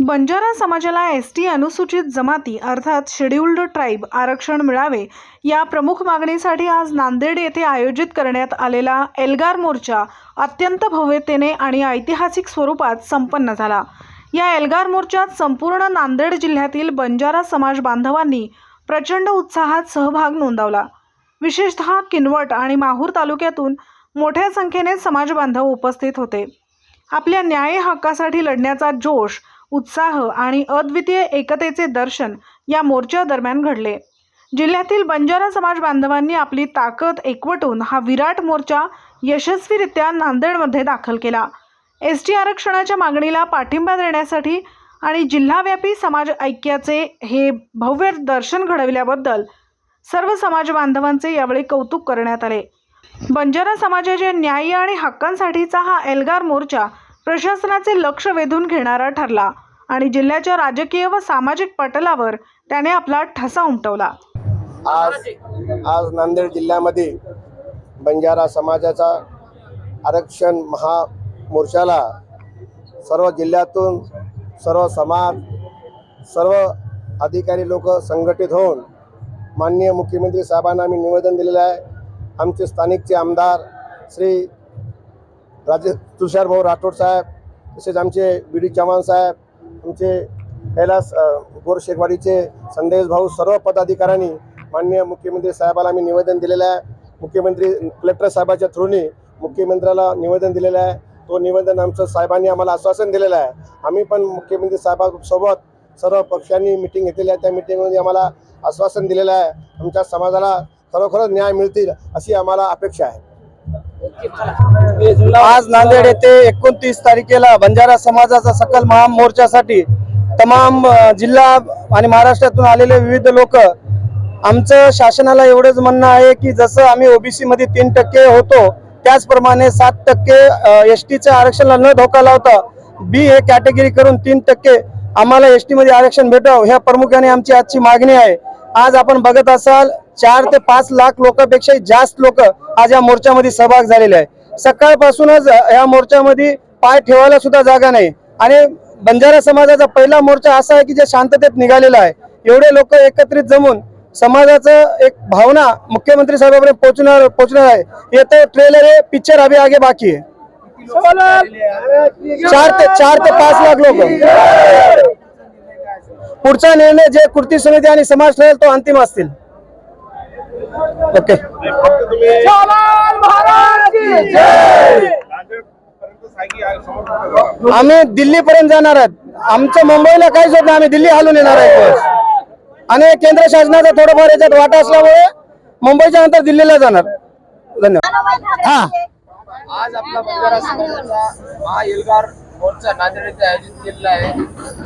बंजारा समाजाला S T अनुसूचित जमाती अर्थात शेड्युल्ड ट्राईब आरक्षण मिळावे या प्रमुख मागणीसाठी आज नांदेड येथे आयोजित करण्यात आलेला एल्गार मोर्चा अत्यंत भव्यतेने आणि ऐतिहासिक स्वरूपात संपन्न झाला. या एल्गार मोर्चात संपूर्ण नांदेड जिल्ह्यातील बंजारा समाज बांधवांनी प्रचंड उत्साहात सहभाग नोंदवला. विशेषतः किनवट आणि माहूर तालुक्यातून मोठ्या संख्येने समाज बांधव उपस्थित होते. आपल्या न्याय हक्कासाठी लढण्याचा जोश उत्साह आणि अद्वितीय एकतेचे दर्शन या मोर्चा दरम्यान घडले. जिल्ह्यातील बंजारा समाज बांधवांनी आपली ताकद एकवटून हा विराट मोर्चा यशस्वीरित्या नांदेडमध्ये दाखल केला. एस टी आरक्षणाच्या मागणीला पाठिंबा देण्यासाठी आणि जिल्हाव्यापी समाज ऐक्याचे हे भव्य दर्शन घडविल्याबद्दल सर्व समाज बांधवांचे यावेळी कौतुक करण्यात आले. बंजारा समाजाच्या न्याय आणि हक्कांसाठीचा हा एल्गार मोर्चा प्रशासनाचे लक्ष वेधून घेणारा ठरला. आणि जिल्ह्याच्या राजकीय व सामाजिक पटलावर त्याने आपला ठसा उमटवला. आज आज नांदेड जिल्ह्यामध्ये बंजारा समाजाचा आरक्षण महामोर्चाला सर्व जिल्ह्यातून सर्व समाज सर्व अधिकारी लोक संघटित होऊन माननीय मुख्यमंत्री साहेबांना आम्ही निवेदन दिलेलं आहे. आमचे स्थानिकचे आमदार श्री राजे तुषारभाऊ राठोड साहेब तसेच आमचे बी डी चव्हाण साहेब आमचे कैलास गोर शेखवाडीचे संदेश भाऊ सर्व पदाधिकाऱ्यांनी माननीय मुख्यमंत्री साहेबाला आम्ही निवेदन दिलेलं आहे. मुख्यमंत्री कलेक्टर साहेबाच्या थ्रूनी मुख्यमंत्र्याला निवेदन दिलेलं आहे. तो निवेदन आमचं साहेबांनी आम्हाला आश्वासन दिलेलं आहे. आम्ही पण मुख्यमंत्री साहेबासोबत सर्व पक्षांनी मिटिंग घेतलेली आहे. त्या मिटिंगमध्ये आम्हाला आश्वासन दिलेलं आहे. आमच्या समाजाला खरोखरच न्याय मिळतील अशी आम्हाला अपेक्षा आहे. आज नांदेड येथे एकोणतीस तारखेला बंजारा समाजाचा सकल महामोर्चासाठी तमाम जिल्हा आणि महाराष्ट्रातून आलेले विविध लोक आमचं शासनाला एवढंच म्हणणं आहे की जसं आम्ही ओबीसी मध्ये तीन टक्के होतो त्याचप्रमाणे सात टक्के एस टीच्या आरक्षणाला न धोका लावता बी हे कॅटेगरी करून तीन टक्के आम्हाला एस टी मध्ये आरक्षण भेटावं ह्या प्रमुखाने आमची आजची मागणी आहे. आज आपण बघत असाल चार ते पाच लाख लोकांपेक्षा जास्त लोक आज या मोर्चामध्ये सहभाग झालेले आहे सकाळपासूनच या मोर्चामध्ये पाय ठेवायला सुद्धा जागा नाही. आणि बंजारा समाजाचा पहिला मोर्चा असा आहे की जे शांततेत निघालेला आहे. एवढे लोक एकत्रित जमून समाजाचं एक भावना मुख्यमंत्री साहेबांपर्यंत पोहोचणार पोहोचणार आहे. येतं ट्रेलर आहे पिक्चर अभी आगे बाकी आहे. चार ते चार ते पाच लाख लोक. पुढचा निर्णय जे कृती समिती आणि समाज ठरेल तो अंतिम असतील. ओके. आम्ही दिल्ली पर्यंत जाणार आहेत. आमचं मुंबईला काहीच होत नाही आम्ही दिल्ली हालून येणार आहे आणि केंद्र शासनाचा थोडंफार याच्यात वाटा असल्यामुळे मुंबईच्या नंतर दिल्लीला जाणार. धन्यवाद. हा. आज आपला बंजारा समाजाचा हा एल्गार मोर्चा नांदेड येथे आयोजित केलेला आहे.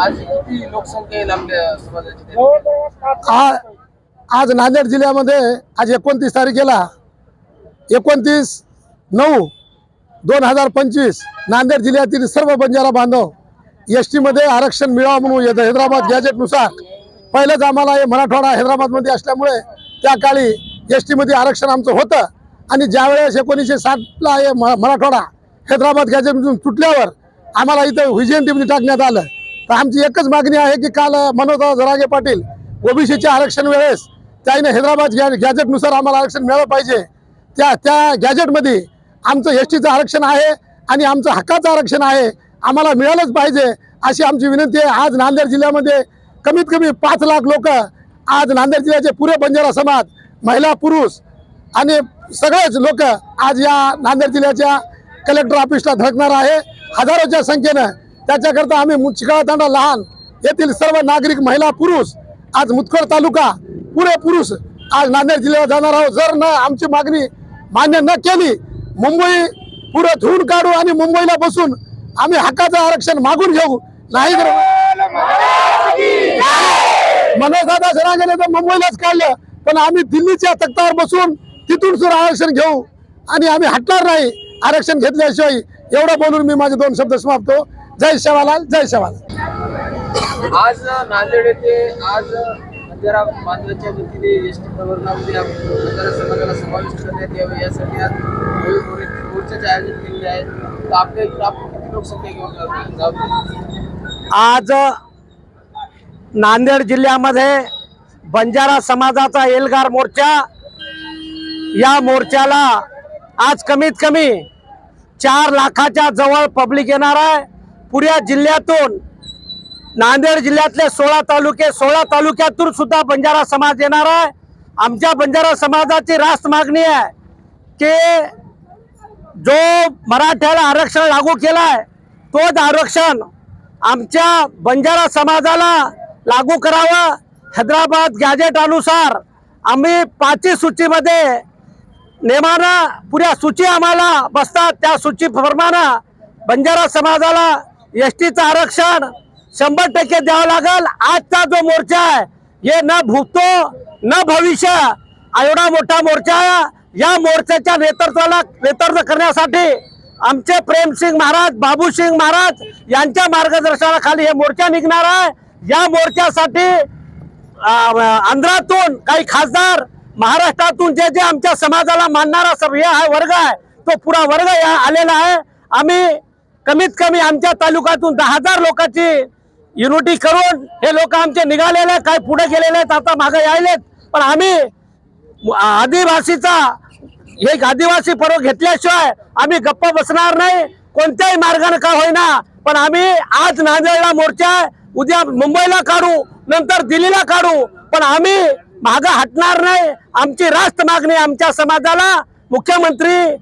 आज किती लोकसंख्या येईल आपल्या समाजाची? आ- आज नांदेड जिल्ह्यामध्ये आज एकोणतीस तारखेला एकोणतीस नऊ दोन हजार पंचवीस नांदेड जिल्ह्यातील सर्व बंजारा बांधव एस टीमध्ये आरक्षण मिळावं म्हणून येतं हैदराबाद गॅजेटनुसार पहिलंच आम्हाला हे मराठवाडा हैदराबादमध्ये असल्यामुळे त्या काळी एस टीमध्ये आरक्षण आमचं होतं. आणि ज्यावेळेस एकोणीसशे साठला हे म- मराठवाडा हैदराबाद गॅजेटमधून तुटल्यावर आम्हाला इथं व्हिजन टीमने टाकण्यात आलं. तर आमची एकच मागणी आहे की काल मनोज जरागे पाटील ओबीसीच्या आरक्षण वेळेस त्याने हैदराबाद गॅ गॅजेटनुसार आम्हाला आरक्षण मिळालं पाहिजे. त्या त्या गॅजेटमध्ये आमचं एस टीचं आरक्षण आहे आणि आमचं हक्काचं आरक्षण आहे. आम्हाला मिळालंच पाहिजे अशी आमची विनंती आहे. आज नांदेड जिल्ह्यामध्ये कमीत कमी पाच लाख लोक आज नांदेड जिल्ह्याचे पुरे बंजारा समाज महिला पुरुष आणि सगळेच लोक आज या नांदेड जिल्ह्याच्या कलेक्टर ऑफिसला धडकणार आहे. हजारोच्या संख्येनं त्याच्याकरता आम्ही मु- चिकाळा तांडा लहान येथील सर्व नागरिक महिला पुरुष आज मुतखड तालुका पुरे पुरुष आज नांदेड जिल्ह्यात जाणार आहोत. जर न आमची मागणी मान्य न केली मुंबई पुढे धुवून काढू आणि मुंबईला बसून आम्ही हक्काचं आरक्षण मागून घेऊ. नाही तर मनोज दादा तर मुंबईलाच काढलं. पण आम्ही दिल्लीच्या तक्तावर बसून तिथून सुद्धा आरक्षण घेऊ. आणि आम्ही हटणार नाही आरक्षण घेतल्याशिवाय. एवढं बोलून मी माझे दोन शब्द समाप्तो. जय शेवालाल जय शेवालाल आज नांदेड येथे आज जरा बांधवाच्या वतीने एस टी प्रवर्गामध्ये आप- बंजारा समाजाला समाविष्ट करण्यात यावे. यासाठी आज मोर्चाचे आयोजन केलेले आहे. तर आपल्या इकडे आपण किती लोकसंख्या घेऊन जाऊ आज नांदेड जिल्ह्यामध्ये बंजारा समाजाचा एल्गार मोर्चा या मोर्चाला आज कमीत कमी चार लाखाच्या जवळ पब्लिक येणार आहे. पुऱ्या जिल्ह्यातून नांदेड जिल्ह्यातले सोळा तालुके सोळा तालुक्यातून सुद्धा बंजारा समाज येणार आहे. आमच्या बंजारा समाजाची रास्त मागणी आहे की जो मराठ्याला आरक्षण लागू केलाय तोच आरक्षण आमच्या बंजारा समाजाला लागू करावं. हैदराबाद गॅजेट अनुसार आम्ही पाचवी सूचीमध्ये नेमानं पुऱ्या सूची आम्हाला बसतात. त्या सूची प्रमाणे बंजारा समाजाला एस टीचं आरक्षण शंभर टक्के द्यावं लागेल. आजचा जो मोर्चा आहे हे न भूतो न भविष्य एवढा मोठा मोर्चा या मोर्चाच्या नेतृत्वाला नेतृत्व करण्यासाठी आमचे प्रेमसिंग महाराज बाबूसिंग महाराज यांच्या मार्गदर्शनाखाली हे मोर्चा निघणार आहे. या मोर्चासाठी आंध्रातून काही खासदार महाराष्ट्रातून जे जे आमच्या समाजाला मानणारा सब हे आहे वर्ग आहे तो पुरा वर्ग या आलेला आहे. आम्ही कमीत कमी आमच्या तालुक्यातून दहा हजार लोकांची युनिटी करून हे लोक आमचे निघालेले काय पुढे गेलेले आहेत आता मागे यायलेत. पण आम्ही आदिवासीचा एक आदिवासी पर्व घेतल्याशिवाय आम्ही गप्प बसणार नाही. कोणत्याही मार्गाने का होईना. पण आम्ही आज नांदेडला मोर्चा आहे, उद्या मुंबईला काढू नंतर दिल्लीला काढू. पण आम्ही माग हटणार नाही. आमची रास्त मागणी आमच्या समाजाला. मुख्यमंत्री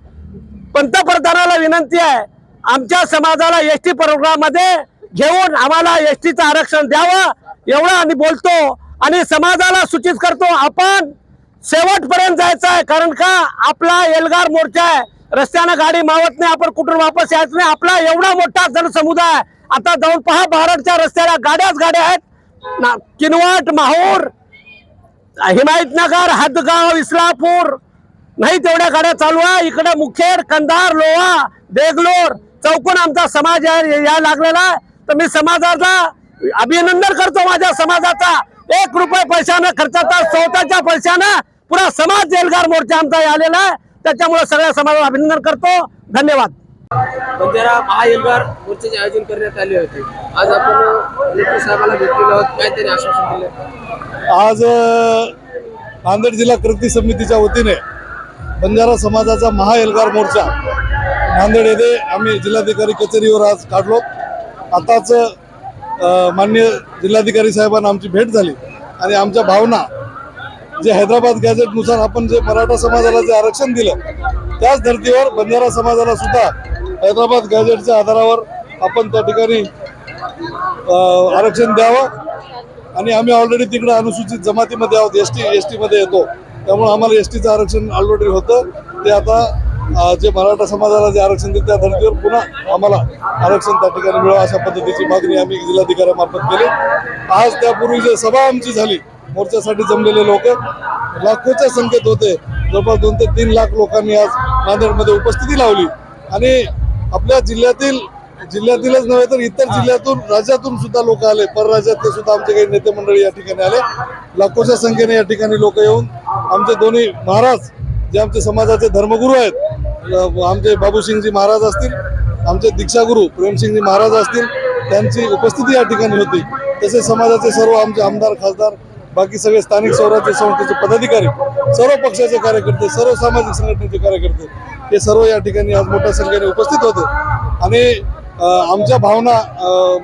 पंतप्रधानाला विनंती आहे. आमच्या समाजाला एस टी प्रोग्राममध्ये घेऊन आम्हाला एस टीचं आरक्षण द्यावं एवढं आम्ही बोलतो आणि समाजाला सूचित करतो आपण शेवटपर्यंत जायचं आहे. कारण का? आपला एल्गार मोर्चा आहे. रस्त्यानं गाडी मावत नाही आपण कुठून वापस यायचं नाही. आपला एवढा मोठा जनसमुदाय आता जाऊन पहा भारतच्या रस्त्याला गाड्याच गाड्या आहेत. ना किनवट माहूर हिमायतनगर हदगाव इस्लापूर नाही तेवढ्या गाड्या चालू आहे. इकडे मुखेड कंधार लोहा देगलोर चौकून आमचा समाज या- लागलेला आहे. तर मी समाजाचा अभिनंदन करतो माझ्या समाजाचा. एक रुपये पैशानं खर्चाचा स्वतःच्या पैशानं पुरा समाज एल्गार मोर्चा आमचा आलेला आहे. त्याच्यामुळे सगळ्या समाजाला अभिनंदन करतो. धन्यवाद. बंजारा महाएल्गार मोर्चाचे आयोजन करण्यात आले होते. आज आपण कलेक्टर साहेबांना भेटलेलो आहोत. काय त्यांनी आश्वासन दिलं. आज नांदेड जिल्हा कृती समितीच्या वतीने बंजारा समाजाचा महाएल्गार मोर्चा नांदेड येथे आम्ही जिल्हाधिकारी कचेरीवर आज काढलो. आताच माननीय जिल्हाधिकारी साहेबांना आमची भेट झाली आणि आमच्या भावना जे हैदराबाद गॅजेटनुसार आपण जे मराठा समाजाला जे आरक्षण दिलं त्याच धर्तीवर बंजारा समाजाला सुद्धा हैदराबाद गॅजेटच्या आधारावर आपण त्या ठिकाणी आरक्षण द्यावं. आणि आम्ही ऑलरेडी तिकडे अनुसूचित जमातीमध्ये आहोत एस टी एस टीमध्ये येतो. त्यामुळे आम्हाला एस टीचं आरक्षण ऑलरेडी होतं. ते आता जे मराठा समाजाला जे आरक्षण देते त्या धर्तीवर पुन्हा आम्हाला आरक्षण त्या ठिकाणी मिळावं अशा पद्धतीची मागणी आम्ही जिल्हाधिकाऱ्यामार्फत केली. आज त्यापूर्वी जे सभा आमची झाली मोर्चासाठी जमलेले लोक लाखोच्या संख्येत होते. जवळपास दोन ते तीन लाख लोकांनी आज नांदेडमध्ये उपस्थिती लावली. आणि आपल्या जिल्ह्यातील जिल्ह्यातीलच नव्हे तर इतर जिल्ह्यातून राज्यातून सुद्धा लोक आले. परराज्यातले सुद्धा आमचे काही नेते मंडळी या ठिकाणी आले. लाखोच्या संख्येने या ठिकाणी लोक येऊन आमचे दोन्ही महाराज जे आमचे समाजाचे धर्मगुरू आहेत आमचे बाबूसिंगजी महाराज असतील आमचे दीक्षागुरू प्रेमसिंगजी महाराज असतील त्यांची उपस्थिती या ठिकाणी होती. तसेच समाजाचे सर्व आमचे आमदार खासदार बाकी सगळे स्थानिक स्वराज्य संस्थेचे पदाधिकारी सर्व पक्षाचे कार्यकर्ते सर्व सामाजिक संघटनेचे कार्यकर्ते हे सर्व या ठिकाणी आज मोठ्या संख्येने उपस्थित होते. आणि आमच्या भावना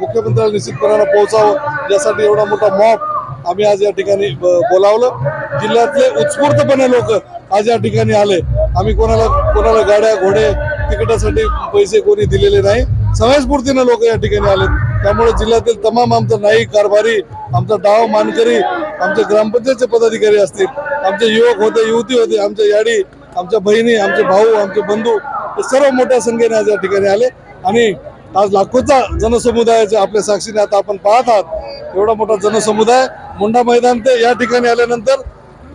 मुख्यमंत्र्याला निश्चितपणानं पोहोचावं यासाठी एवढा मोठा मॉप आम्ही आज या ठिकाणी ब- बोलावलं. जिल्ह्यातले उत्स्फूर्तपणे लोक आज या ठिकाणी आले. आम्ही कोणाला कोणाला गाड्या घोडे तिकिटासाठी पैसे कोणी दिलेले नाही. समयस्फूर्तीनं लोक या ठिकाणी आले त्यामुळे जिल्ह्यातील तमाम आमचा नाईक कारभारी आमचा डाव मानकरी आमचे ग्रामपंचायतचे पदाधिकारी असतील आमचे युवक होते युवती होते आमच्या याडी आमच्या बहिणी आमचे भाऊ आमचे बंधू हे सर्व मोठ्या संख्येने आज या ठिकाणी आले. आणि आज लाखोचा जनसमुदायाच्या आपल्या साक्षीने आता आपण पाहत आहात. एवढा मोठा जनसमुदाय मुंडा मैदान ते या ठिकाणी आल्यानंतर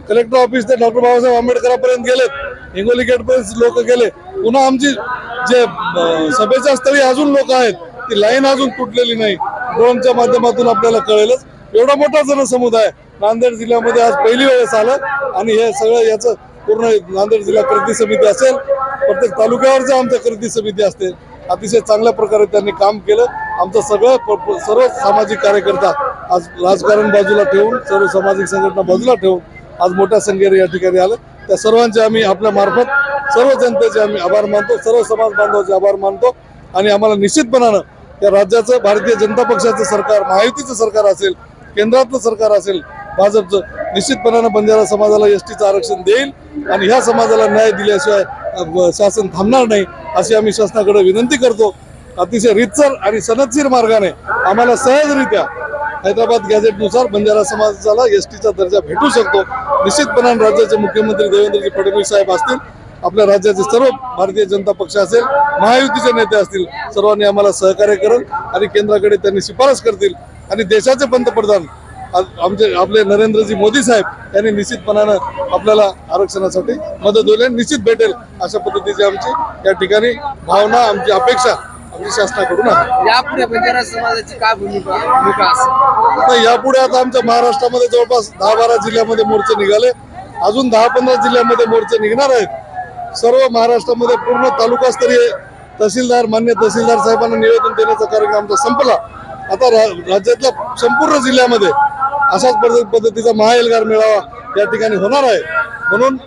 कलेक्टर ऑफिस ते डॉक्टर बाबासाहेब आंबेडकरांपर्यंत गेलेत हिंगोली गेटपर्यंत लोक गेले. पुन्हा आमची जे सभेच्या स्थळी अजून लोक आहेत ती लाईन अजून तुटलेली नाही. ड्रोनच्या माध्यमातून आपल्याला कळेलच. एवढा मोठा जनसमुदाय नांदेड जिल्ह्यामध्ये आज पहिली वेळेस आलं आणि हे सगळं याचं पूर्ण नांदेड जिल्हा कृती समिती असेल प्रत्येक तालुक्यावरचं आमच्या कृती समिती असते अतिशय चांगल्या प्रकारे त्यांनी काम केलं. आमचं सगळं सर्व सामाजिक कार्यकर्ता आज राजकारण बाजूला ठेवून सर्व सामाजिक संघटना बाजूला ठेवून आज मोठ्या संख्येने या ठिकाणी आलं. त्या सर्वांचे आम्ही आपल्या मार्फत सर्व जनतेचे आम्ही आभार मानतो सर्व समाज बांधवाचे आभार मानतो आणि आम्हाला निश्चितपणानं या राज्याचं भारतीय जनता पक्षाचं सरकार महायुतीचं सरकार असेल केंद्रातलं सरकार असेल भाजपचं निश्चितपणानं बंजारा समाजाला एस टीचं आरक्षण देईल आणि ह्या समाजाला न्याय दिल्याशिवाय शासन थांबणार नाही अशी आम्ही शासनाकडे विनंती करतो. अतिशय रितसर आणि सनदशीर मार्गाने आम्हाला सहजरित्या हैदराबाद गॅझेटनुसार बंजारा समाजाला एस टीचा दर्जा भेटू शकतो. निश्चितपणाने राज्याचे मुख्यमंत्री देवेंद्रजी फडणवीस साहेब असतील. आपल्या राज्याचे सर्व भारतीय जनता पक्ष असेल महायुतीचे नेते असतील सर्वांनी आम्हाला सहकार्य करेल आणि केंद्राकडे त्यांनी शिफारस करतील. आणि देशाचे पंतप्रधान आमचे आपले नरेंद्रजी मोदी साहेब यांनी निश्चितपणानं आपल्याला आरक्षणासाठी मदत होईल आणि निश्चित भेटेल अशा पद्धतीची आमची या ठिकाणी भावना आमची अपेक्षा आमची शासनाकडून आहे यापुढे बंजारा समाजाची काय भूमिका भूमिका असेल? तर यापुढे आता आमच्या महाराष्ट्रामध्ये जवळपास दहा बारा जिल्ह्यामध्ये मोर्चे निघाले. अजून दहा पंधरा जिल्ह्यामध्ये मोर्चे निघणार आहेत. सर्व महाराष्ट्रामध्ये पूर्ण तालुकास्तरीय तहसीलदार मान्य तहसीलदार साहेबांना निवेदन देण्याचा कार्यक्रम आमचा संपला. आता रा- राज्यातल्या संपूर्ण जिल्ह्यामध्ये अशाच पद्ध- पद्धतीचा महाएल्गार मेळावा या ठिकाणी होणार आहे. म्हणून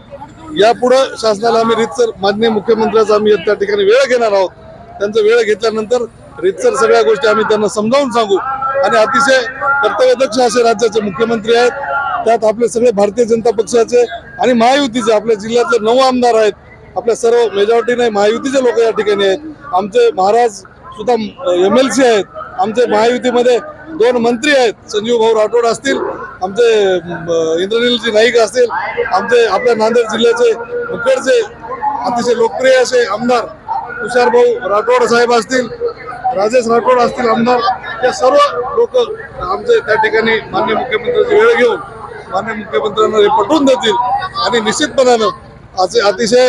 यापुढं शासनाला आम्ही रितसर माननीय मुख्यमंत्र्याचा आम्ही त्या ठिकाणी वेळ घेणार आहोत. त्यांचा वेळ घेतल्यानंतर रितसर सगळ्या गोष्टी आम्ही त्यांना समजावून सांगू. आणि अतिशय कर्तव्यदक्ष असे राज्याचे मुख्यमंत्री आहेत. त्यात आपले सगळे भारतीय जनता पक्षाचे आणि महायुतीचे आपल्या जिल्ह्यातले नऊ आमदार आहेत. आपल्या सर्व मेजॉरिटी नाही महायुतीचे लोक या ठिकाणी आहेत. आमचे महाराज सुद्धा एम एल सी आहेत. आमचे महायुतीमध्ये दोन मंत्री आहेत. संजीव भाऊ राठोड असतील आमचे इंद्रनीलजी नाईक असतील आमचे आपल्या नांदेड जिल्ह्याचे मुखेडचे अतिशय लोकप्रिय असे आमदार तुषार भाऊ राठोड साहेब असतील राजेश राठोड असतील आमदार या सर्व लोक आमचे त्या ठिकाणी मान्य मुख्यमंत्र्यांची वेळ घेऊन मान्य मुख्यमंत्र्यांना हे पटवून देतील. आणि निश्चितपणानं असे अतिशय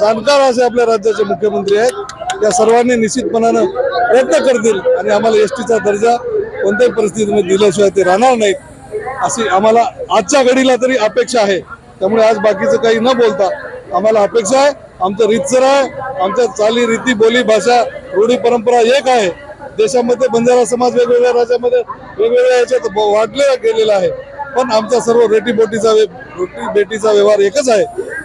जाणकार असे आपल्या राज्याचे मुख्यमंत्री आहेत. या सर्वांनी निश्चितपणानं प्रयत्न करतील आणि आम्हाला एस टीचा दर्जा कोणत्याही परिस्थितीमध्ये दिल्याशिवाय ते राहणार नाहीत अशी आम्हाला आजच्या घडीला तरी अपेक्षा आहे. त्यामुळे आज बाकीचं काही न बोलता आम्हाला अपेक्षा आहे. आमचं रीतसर आहे. आमच्या चाली रीती बोली भाषा रूढी परंपरा एक आहे. देशामध्ये बंजारा समाज वेगवेगळ्या राज्यामध्ये वेगवेगळ्या याच्यात ब- गेलेला आहे. पण आमचा सर्व रेटीबोटीचा वे- रोटी बेटीचा व्यवहार एकच आहे.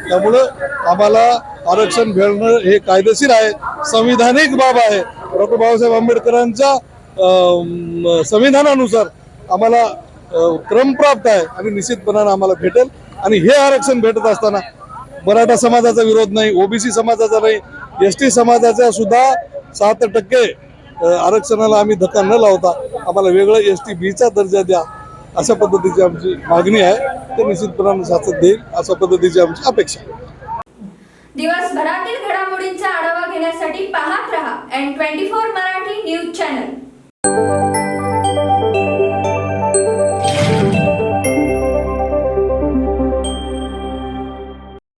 त्यामुळं आम्हाला आरक्षण मिळणं हे कायदेशीर आहे. संविधानिक बाब आहे. डॉक्टर बाबासाहेब आंबेडकरांच्या संविधानानुसार आम्हाला क्रम प्राप्त आहे. आणि निश्चितपणानं आम्हाला भेटेल. आणि हे आरक्षण भेटत असताना मराठा समाजाचा विरोध नाही ओबीसी समाजाचा नाही एस टी समाजाचा सुद्धा सात टक्के आरक्षणाला आम्ही धक्का न लावता आम्हाला वेगळं एस टी बीचा दर्जा द्या अशा पद्धतीची आमची मागणी आहे. ते निश्चितपणानं साथ देईल अशा पद्धतीची आमची अपेक्षा दिवसभरातील घडामोडींचा आढावा घेण्यासाठी पाहत रहा N twenty four Marathi news channel.